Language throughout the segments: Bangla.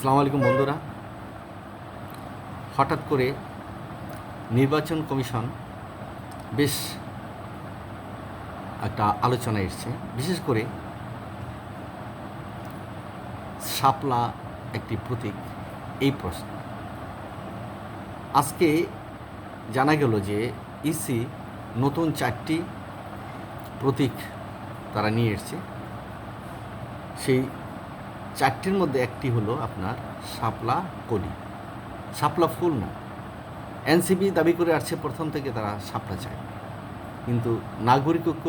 আসসালামু আলাইকুম বন্ধুরা। হঠাৎ করে নির্বাচন কমিশন বেশ একটা আলোচনা এসছে। বিশেষ করে শাপলা একটি প্রতীক, এই প্রশ্ন। আজকে জানা গেল যে ইসি নতুন চারটি প্রতীক তারা নিয়ে এসছে। সেই চারটির মধ্যে একটি হলো আপনার শাপলা কলি। শাপলা ফুল না। এনসিবি দাবি করে আসছে প্রথম থেকে তারা শাপলা চায়। কিন্তু নাগরিক ঐক্য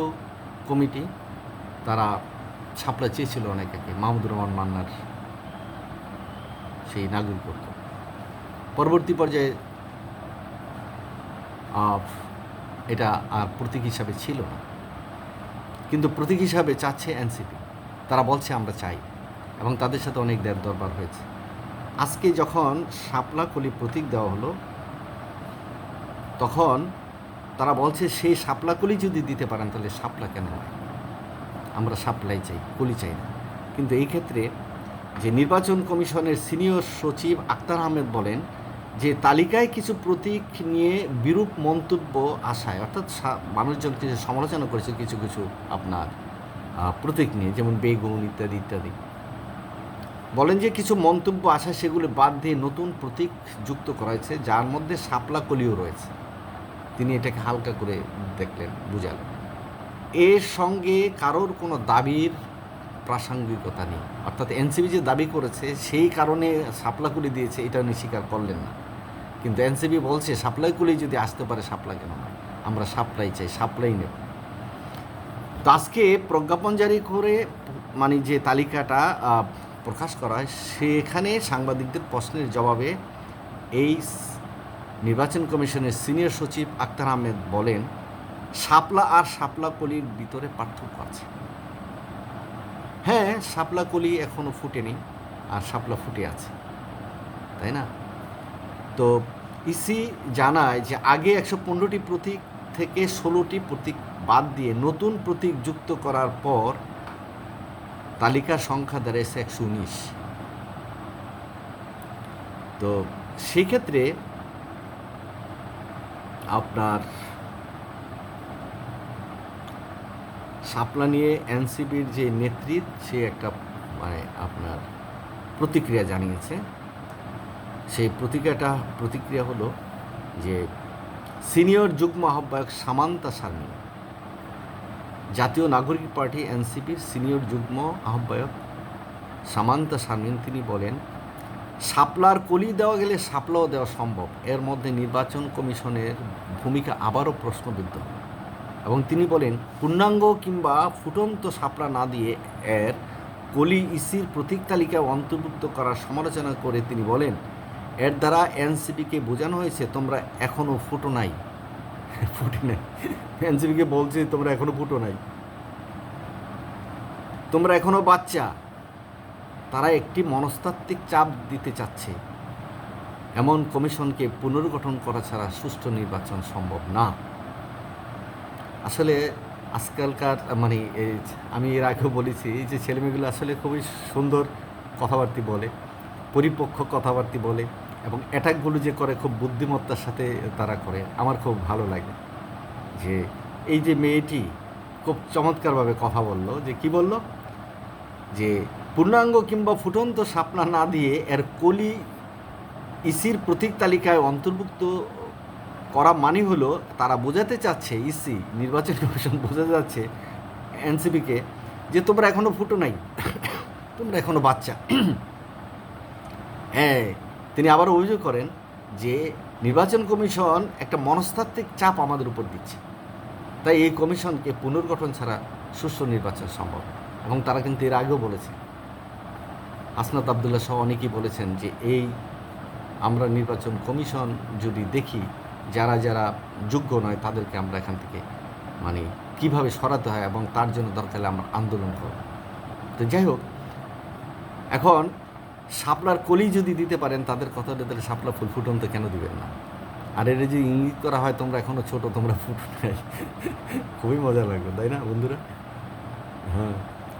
কমিটি তারা শাপলা চেয়েছিল অনেক মাহমুদুর রহমান মান্নার সেই নাগরিক ঐক্য। পরবর্তী পর্যায়ে এটা আর প্রতীক হিসাবে ছিল না। কিন্তু প্রতীক হিসাবে চাচ্ছে এনসিপি। তারা বলছে আমরা চাই। এবং তাদের সাথে অনেক দেড় দরবার হয়েছে। আজকে যখন শাপলা কলি প্রতীক দেওয়া হলো, তখন তারা বলছে সেই শাপলা কলি যদি দিতে পারেন, তাহলে শাপলা কেন হয়? আমরা শাপলাই চাই, কলি চাই না। কিন্তু এই ক্ষেত্রে যে নির্বাচন কমিশনের সিনিয়র সচিব আক্তার আহমেদ বলেন যে, তালিকায় কিছু প্রতীক নিয়ে বিরূপ মন্তব্য আসায়, অর্থাৎ মানুষজন কিছু সমালোচনা করেছে, কিছু কিছু আপনার প্রতীক নিয়ে, যেমন বেগুন ইত্যাদি ইত্যাদি। বলেন যে কিছু মন্তব্য আসা সেগুলো বাদ দিয়ে নতুন প্রতীক যুক্ত করা হয়েছে, যার মধ্যে শাপলা কলিও রয়েছে। তিনি এটাকে হালকা করে দেখলেন, বুঝালেন। এর সঙ্গে কারোর কোনো দাবির প্রাসঙ্গিকতা নেই। অর্থাৎ এনসিবি যে দাবি করেছে, সেই কারণে সাপলাকুলি দিয়েছে, এটা উনি স্বীকার করলেন না। কিন্তু এনসিবি বলছে সাপ্লাইকুলি যদি আসতে পারে সাপ্লাই কেন নয়? আমরা সাপ্লাই চাই সাপ্লাই নেব। তো আজকে প্রজ্ঞাপন জারি করে মানে যে তালিকাটা প্রকাশ করা হয়। সেখানে সাংবাদিকদের প্রশ্নের জবাবে এই নির্বাচন কমিশনের সিনিয়র সচিব আক্তার আহমেদ বলেন, শাপলা আর শাপলা কলির ভিতরে পার্থক্য আছে। হ্যাঁ শাপলা কলি এখনও ফুটেনি আর শাপলা ফুটে আছে, তাই না? তো ইসি জানায় যে আগে একশো পনেরোটি প্রতীক থেকে ষোলোটি প্রতীক বাদ দিয়ে নতুন প্রতীক যুক্ত করার পর তালিকার সংখ্যা দাঁড়িয়েছে একশো উনিশ। তো সেক্ষেত্রে আপনার শাপলা নিয়ে এনসিবির যে নেতৃত্ব সে একটা মানে আপনার প্রতিক্রিয়া জানিয়েছে। সেই প্রতিক্রিয়াটা, প্রতিক্রিয়া হলো যে সিনিয়র যুগ্ম আহ্বায়ক সামান্তা সার্মি জাতীয় নাগরিক পার্টি এনসিপির সিনিয়র যুগ্ম আহ্বায়ক সামান্তা শারমিন, তিনি বলেন শাপলার কলি দেওয়া গেলে শাপলাও দেওয়া সম্ভব। এর মধ্যে নির্বাচন কমিশনের ভূমিকা আবারও প্রশ্নবিদ্ধ। এবং তিনি বলেন, পূর্ণাঙ্গ কিংবা ফুটন্ত শাপলা না দিয়ে এর কলি ইসির প্রতীক তালিকায় অন্তর্ভুক্ত করার সমালোচনা করে তিনি বলেন, এর দ্বারা এনসিপিকে বোঝানো হয়েছে, তোমরা এখনও ফুটো নাই ফুটে নাই এনসিপিকে বলছে, তোমরা এখনও ফুটো নাই। তোমরা এখনও বাচ্চা। তারা একটি মনস্তাত্ত্বিক চাপ দিতে চাচ্ছে। এমন কমিশনকে পুনর্গঠন করা ছাড়া সুষ্ঠু নির্বাচন সম্ভব না। আসলে আজকালকার মানে এই আমি এর আগেও বলেছি যে ছেলেমেয়েগুলো আসলে খুবই সুন্দর কথাবার্তি বলে, পরিপক্ক কথাবার্তি বলে এবং অ্যাটাকগুলো যে করে খুব বুদ্ধিমত্তার সাথে তারা করে, আমার খুব ভালো লাগে। যে এই যে মেয়েটি খুব চমৎকারভাবে কথা বলল, যে কি বলল? যে পূর্ণাঙ্গ কিংবা ফুটন্ত শাপলা না দিয়ে এর কলি ইসির প্রতীক তালিকায় অন্তর্ভুক্ত করা মানে হলো, তারা বোঝাতে চাচ্ছে, ইসি, নির্বাচন কমিশন বোঝাতে যাচ্ছে এনসিপিকে যে তোমরা এখনও ফুটো নাই, তোমরা এখনও বাচ্চা। হ্যাঁ তিনি আবার অভিযোগ করেন যে নির্বাচন কমিশন একটা মনস্তাত্ত্বিক চাপ আমাদের উপর দিচ্ছে। তাই এই কমিশনকে পুনর্গঠন ছাড়া সুষ্ঠু নির্বাচন সম্ভব। এবং তারা কিন্তু এর আগেও বলেছে। আসনাত আবদুল্লাহ সহ অনেকেই বলেছেন যে এই আমরা নির্বাচন কমিশন যদি দেখি, যারা যারা যোগ্য নয় তাদেরকে আমরা এখান থেকে মানে কীভাবে সরাতে হয় এবং তার জন্য দরকার আমরা আন্দোলন করব। তো যাই হোক, এখন শাপলার কলি যদি দিতে পারেন, তাদের কথা হলে তাহলে শাপলা ফুল ফুটন্ত কেন দিবেন না? আর এর যে ইঙ্গিত করা হয়, তোমরা এখনও ছোট, তোমরা ফুটো নাই খুবই মজা লাগবে, তাই না বন্ধুরা? হ্যাঁ।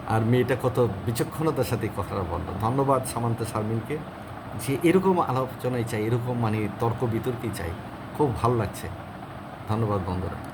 আর মেয়েটা কত বিচক্ষণতার সাথে কথাটা বলল। ধন্যবাদ সামান্ত শারমিনকে। যে এরকম আলোচনায় চাই এরকম মানে তর্ক বিতর্কই চাই খুব ভালো লাগছে। ধন্যবাদ বন্ধুরা।